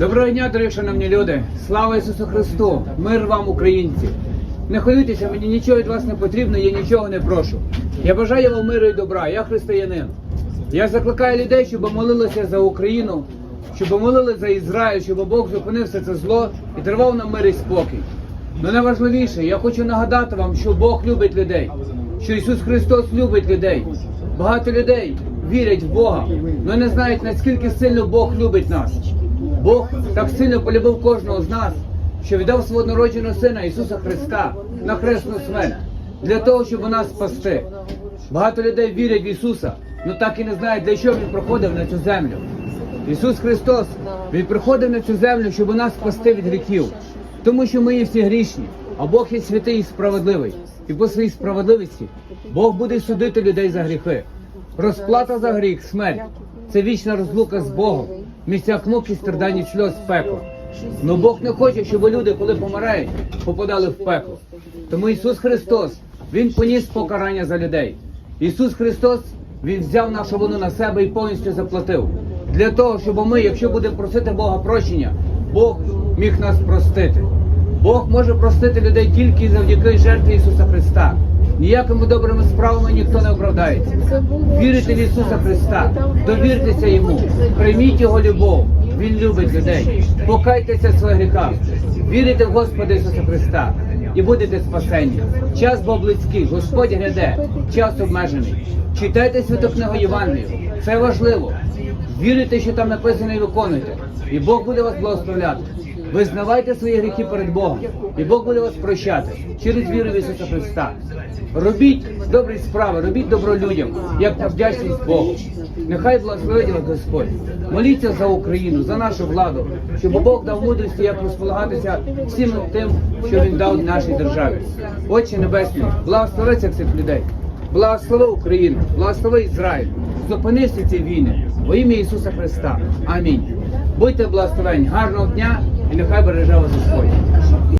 Доброго дня, дорогі шановні люди! Слава Ісусу Христу! Мир вам, українці! Не хвилюйтеся, мені нічого від вас не потрібно, я нічого не прошу. Я бажаю вам миру і добра, я християнин. Я закликаю людей, щоб молилися за Україну, щоб молили за Ізраїль, щоб Бог зупинив все це зло і тривав нам мир і спокій. Ну найважливіше, я хочу нагадати вам, що Бог любить людей, що Ісус Христос любить людей. Багато людей вірять в Бога, але не знають, наскільки сильно Бог любить нас. Бог так сильно полюбив кожного з нас, що віддав свого народженого сина Ісуса Христа на хресну смерть для того, щоб нас спасти. Багато людей вірять в Ісуса, але так і не знають, для чого Він проходив на цю землю. Ісус Христос, Він приходив на цю землю, щоб нас спасти від гріхів. Тому що ми є всі грішні, а Бог є святий і справедливий. І по своїй справедливості Бог буде судити людей за гріхи. Розплата за гріх, смерть це вічна розлука з Богом, місця муки, страдань і сльоз пекло. Но Бог не хоче, щоб люди, коли помирають, попадали в пекло. Тому Ісус Христос, Він поніс покарання за людей. Ісус Христос, Він взяв нашу вину на себе і повністю заплатив. Для того, щоб ми, якщо будемо просити Бога прощення, Бог міг нас простити. Бог може простити людей тільки завдяки жертві Ісуса Христа. Ніякими добрими справами ніхто не оправдається. Вірите в Ісуса Христа, довіртеся Йому, прийміть Його любов. Він любить людей. Покайтеся в своїх гріхах. Вірите в Господа Ісуса Христа і будете спасені. Час був близький, Господь гряде, час обмежений. Читайте святу книгу Євангелію. Це важливо. Вірите, що там написано і виконуйте. І Бог буде вас благословляти. Визнавайте свої гріхи перед Богом, і Бог буде вас прощати через віру в Ісуса Христа. Робіть добрі справи, робіть добро людям, як вдячність Богу. Нехай благословить вас Господь. Моліться за Україну, за нашу владу, щоб Бог дав мудрості, як розполагатися всім тим, що Він дав нашій державі. Отче Небесний, благослови цих людей. Благослови Україну, благослови Ізраїль. Зупини всі ці війни во ім'я Ісуса Христа. Амінь. Будьте благословені, гарного дня і нехай береже вас Господь.